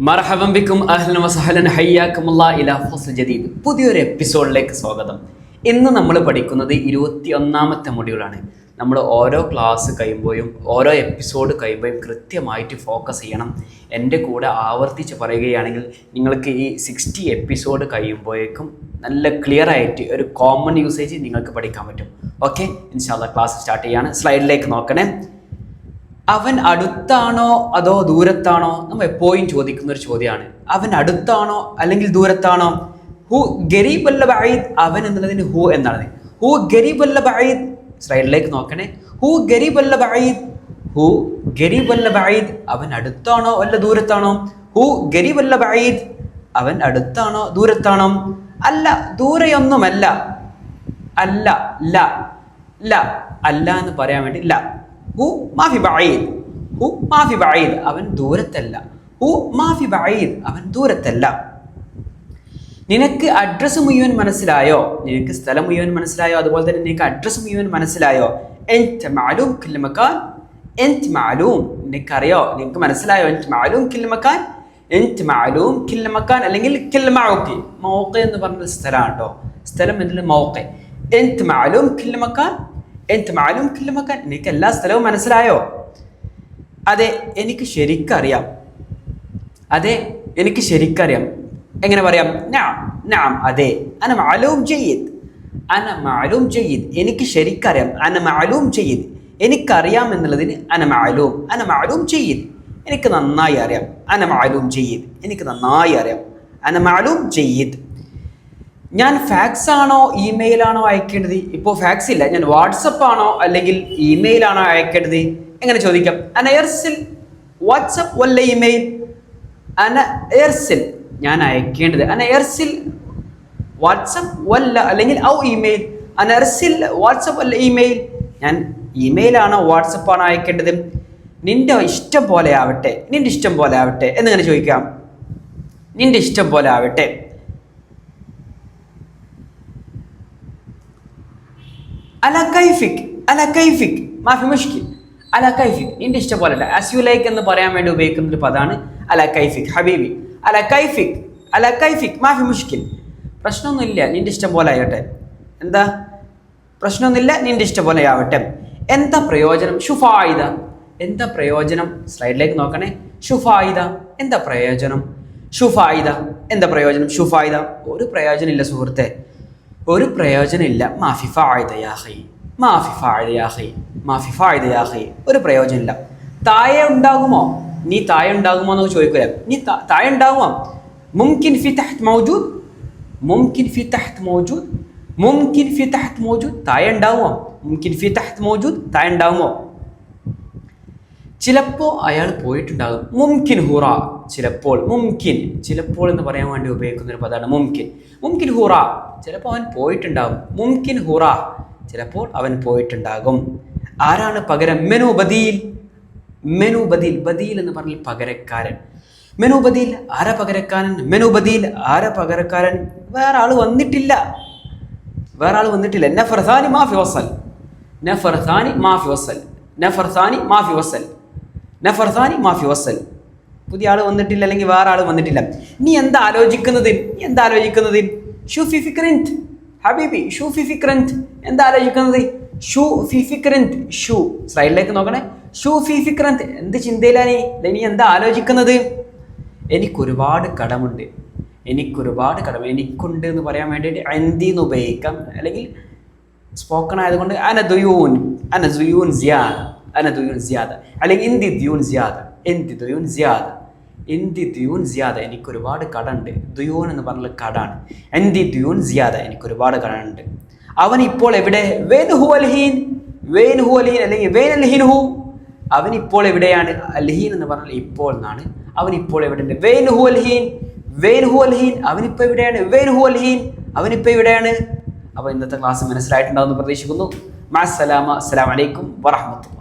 മർഹബം ബിക്കും അഹ്ലൻ വസഹലൻ ഇലാ ഫസ്ൽ ജദീദ്. പുതിയൊരു എപ്പിസോഡിലേക്ക് സ്വാഗതം. ഇന്ന് നമ്മൾ പഠിക്കുന്നത് ഇരുപത്തി ഒന്നാമത്തെ മൊഡ്യൂളാണ്. നമ്മൾ ഓരോ ക്ലാസ് കഴിയുമ്പോഴും ഓരോ എപ്പിസോഡ് കഴിയുമ്പോഴും കൃത്യമായിട്ട് ഫോക്കസ് ചെയ്യണം. എന്റെ കൂടെ ആവർത്തിച്ച് പറയുകയാണെങ്കിൽ നിങ്ങൾക്ക് ഈ സിക്സ്റ്റി എപ്പിസോഡ് കഴിയുമ്പോഴേക്കും നല്ല ക്ലിയർ ആയിട്ട് ഒരു കോമൺ യൂസേജ് നിങ്ങൾക്ക് പഠിക്കാൻ പറ്റും. ഓക്കെ ഇൻഷാല്ല ക്ലാസ് സ്റ്റാർട്ട് ചെയ്യാണ്. സ്ലൈഡിലേക്ക് നോക്കണേ. അവൻ അടുത്താണോ അതോ ദൂരത്താണോ? നമ്മൾ എപ്പോഴും ചോദിക്കുന്ന ഒരു ചോദ്യമാണ്. അവൻ അടുത്താണോ അല്ലെങ്കിൽ ദൂരത്താണോ? ഹു ഗരീബ് അല്ല അവൻ എന്നുള്ളതിന് ഹു എന്നാണ്. ഹു ഗരീബ് അല്ല ബഈദ് സ്ലൈഡിലേക്ക് നോക്കണേ. ഹു ഗരീബ് അല്ല ബഈദ് ഹു ഗരീബ് അല്ല അവൻ അടുത്താണോ അല്ല ദൂരത്താണോ? ഹു ഗരീബ് അല്ല അവൻ അടുത്താണോ ദൂരത്താണോ? അല്ല ദൂരെയൊന്നുമല്ല. അല്ല ല ല അല്ല എന്ന് പറയാൻ വേണ്ടി ല. ഹു മാഫി ബഈദ്. ഹു മാഫി ബഈദ് അവൻ ദൂരത്തല്ല. ഹു മാഫി ബഈദ് അവൻ ദൂരത്തല്ല. നിനക്ക് അഡ്രസ്സ് മുഴുവൻ മനസ്സിലായോ? നിനക്ക് സ്ഥലം മുഴുവൻ മനസ്സിലായോ? അതുപോലെ തന്നെ നിനക്ക് അഡ്രസ്സ് മുഴുവൻ മനസ്സിലായോ? എന്റ് മാലൂം കില്ലുമക്കാൻ എന്റ് മാലൂം നിനക്കറിയോ? നിനക്ക് മനസ്സിലായോ? എന്റ് മാലൂം കില്ലുമക്കാൻ എന്റ് മാലൂം കില്മക്കാൻ അല്ലെങ്കിൽ കില്ലമാക്കി മൗക്ക എന്ന് പറഞ്ഞ സ്ഥലമാണ് കേട്ടോ സ്ഥലം എന്നുള്ള മൗക്ക എന്റ് മാലൂം കില്മക്കാൻ എന്റ് മാലും കില്മക്കാൻ എനിക്ക് എല്ലാ സ്ഥലവും മനസ്സിലായോ? അതെ എനിക്ക് ശരിക്കറിയാം. അതെ എനിക്ക് ശരിക്കറിയാം. എങ്ങനെ പറയാം? നാം നാം അതെ. അന മാലൂം ചെയ്യത് അന മാലൂം ചെയ്യത് എനിക്ക് ശരിക്കറിയാം. അന മാലൂം ചെയ്യത് എനിക്കറിയാം എന്നുള്ളതിന് അന മാലൂം. അന മാലൂം ചെയ്യത് എനിക്ക് നന്നായി അറിയാം. അന മാലൂം ചെയ്യത് എനിക്ക് നന്നായി അറിയാം. അന മാലൂം ചെയ്യത് ഞാൻ ഫാക്സ് ആണോ ഇമെയിൽ ആണോ അയക്കേണ്ടത്? ഇപ്പോൾ ഫാക്സ് ഇല്ല. ഞാൻ വാട്സപ്പ് ആണോ അല്ലെങ്കിൽ ഇമെയിൽ ആണോ അയക്കേണ്ടത്? എങ്ങനെ ചോദിക്കാം? അന എയർസിൽ വാട്സപ്പ് വല്ല ഇമെയിൽ അന എയർസിൽ ഞാൻ അയക്കേണ്ടത്. അന എയർസിൽ വാട്സപ്പ് വല്ല അല്ലെങ്കിൽ ഔ ഇമെയിൽ അന എർസിൽ വാട്സപ്പ് വല്ല ഇമെയിൽ ഞാൻ ഇമെയിൽ ആണോ വാട്സപ്പ് ആണോ അയക്കേണ്ടത്? നിന്റെ ഇഷ്ടം പോലെ ആവട്ടെ. നിന്റെ ഇഷ്ടം പോലെ ആവട്ടെ. എന്നിങ്ങനെ ചോദിക്കാം? നിന്റെ ഇഷ്ടം പോലെ ആവട്ടെ. അല കൈഫിക് അല കൈഫിക്. മാഫി മുഷ്കിൽ. അല കൈഫിക്. നിന്റെ ഇഷ്ടം പോലെ ആസ് യു ലൈക്ക് എന്ന് പറയാൻ വേണ്ടി ഉപയോഗിക്കുന്ന ഒരു പദമാണ് അല കൈഫിക്. ഹബീബി. അല കൈഫിക്. അല കൈഫിക്. മാഫി മുഷ്കിൽ. പ്രശ്നമൊന്നുമില്ല. നിന്റെ ഇഷ്ടം പോലെ ആയോട്ടെ. എന്താ? പ്രശ്നമൊന്നുമില്ല. നിന്റെ ഇഷ്ടം പോലെ ആവട്ടെ. എന്താ പ്രയോജനം? ഷുഫായുധ എന്താ പ്രയോജനം? സ്ലൈഡിലേക്ക് നോക്കണേ. ഷുഫായുധ എന്താ പ്രയോജനം? ഷുഫായുധ എന്താ പ്രയോജനം? ഷുഫായുധ ഒരു പ്രയോജനമില്ല സുഹൃത്തെ. ഒരു പ്രയോജനമില്ല. മാഫി ഫായിദ യാഹി മാഫി ഫായിദ യാഹി മാഫി ഫായിദ യാഹി ഒരു പ്രയോജനമില്ല. താഴെ ഉണ്ടാകുമോ? നീ താഴെ ഉണ്ടാകുമോ എന്നൊക്കെ ചോദിക്കുക നീ തായ ഉണ്ടാകുമോ? മുംകിൻ ഫി തഹ്ത് മൗജൂദ്. മുംകിൻ ഫി തഹ്ത് മൗജൂദ്. മുംകിൻ ഫി തഹ്ത് മൗജൂദ്. താഴെ ഉണ്ടാകുമോ? മുംകിൻ ഫി തഹ്ത് മൗജൂദ്. താഴെ ഉണ്ടാകുമോ? ചിലപ്പോൾ അയാൾ പോയിട്ടുണ്ടാകും. മുംകിൻ ഹുറ. ചിലപ്പോൾ മുംകിൻ. ചിലപ്പോൾ എന്ന് പറയാൻ വേണ്ടി ഉപയോഗിക്കുന്ന ഒരു പദമാണ് മുംകിൻ. മുംകിൻ ഹുറ. ചിലപ്പോൾ അവൻ പോയിട്ടുണ്ടാകും. മുംകിൻ ഹുറ. ചിലപ്പോൾ അവൻ പോയിട്ടുണ്ടാകും. ആരാണ് പകരം? മെനു ബദീൽ. മെനു ബദീൽ. ബദീൽ എന്ന് പറഞ്ഞാൽ പകരക്കാരൻ. മെനു ബദീൽ ആരാ പകരക്കാരൻ? മെനു ബദീൽ ആരാ പകരക്കാരൻ? വേറെ ആൾ വന്നിട്ടില്ല. വേറെ ആൾ വന്നിട്ടില്ല. നഫർസാനി മാഫി വസൽ. നഫർസാനി മാഫി വസൽ. നഫർസാനി മാഫി വസൽ. നഫർസാനി മാഫി വസൽ. പുതിയ ആൾ വന്നിട്ടില്ല അല്ലെങ്കിൽ വേറെ ആൾ വന്നിട്ടില്ല. നീ എന്താ ആലോചിക്കുന്നത്? നീ എന്താ ആലോചിക്കുന്നത്? ഷൂഫി ഫിക്രൻത്. ഹബീബി ഷൂഫി ഫിക്രൻത്. എന്താ ആലോചിക്കുന്നത്? ഷൂ ഫി ഫിക്രൻത്. ഷൂ. സ്ലൈഡിലേക്ക് നോക്കണേ. ഷൂ ഫി ഫിക്രൻത്. എന്ത് ചിന്തയിലാണ് നീ? എന്താ ആലോചിക്കുന്നത്? എനിക്കൊരുപാട് കടമുണ്ട്. എനിക്കൊരുപാട് കടം എനിക്കുണ്ട് എന്ന് പറയാൻ വേണ്ടിയിട്ട് എന്തിന്ന് ഉപയോഗിക്കാം? അല്ലെങ്കിൽ സ്പോക്കൺ ആയതുകൊണ്ട് അന ദുയൂൻ അന ദുയൂൻ സിയാദ അന ദുയൂൻ സിയാദ അല്ലെങ്കിൽ ഇന്തി ദ്യൂൻ സിയാദ എന്തി ദുയൂൻ സിയാദ എന്തി ദ്യൂൻ സിയാദ എനിക്കൊരുപാട് കടമുണ്ട് ദുയൂൻ എന്ന് പറഞ്ഞ കടാണ്. എന്തി ദ്യൂൻ സിയാദ എനിക്ക് ഒരുപാട് കടമുണ്ട് അവൻ ഇപ്പോൾ എവിടെ? വേൻ ഹു അൽഹീൻ വേൻ ഹു അൽഹീൻ അല്ലെങ്കിൽ വേൻ അൽഹീൻ ഹു അവൻ ഇപ്പോൾ എവിടെയാണ്? അൽഹീൻ എന്ന് പറഞ്ഞാൽ ഇപ്പോൾ എന്നാണ്. അവൻ ഇപ്പോൾ എവിടെയുണ്ട്? വേൻ ഹു അൽഹീൻ വേൻ ഹു അൽഹീൻ അവനിപ്പോൾ എവിടെയാണ്? വേൻ ഹു അൽഹീൻ അവനിപ്പോൾ എവിടെയാണ്? അപ്പോൾ ഇന്നത്തെ ക്ലാസ് മനസ്സിലായിട്ടുണ്ടാവുമെന്ന് പ്രതീക്ഷിക്കുന്നു. മാസലാമ അസ്സലാമലൈക്കും വറഹമത്തുള്ള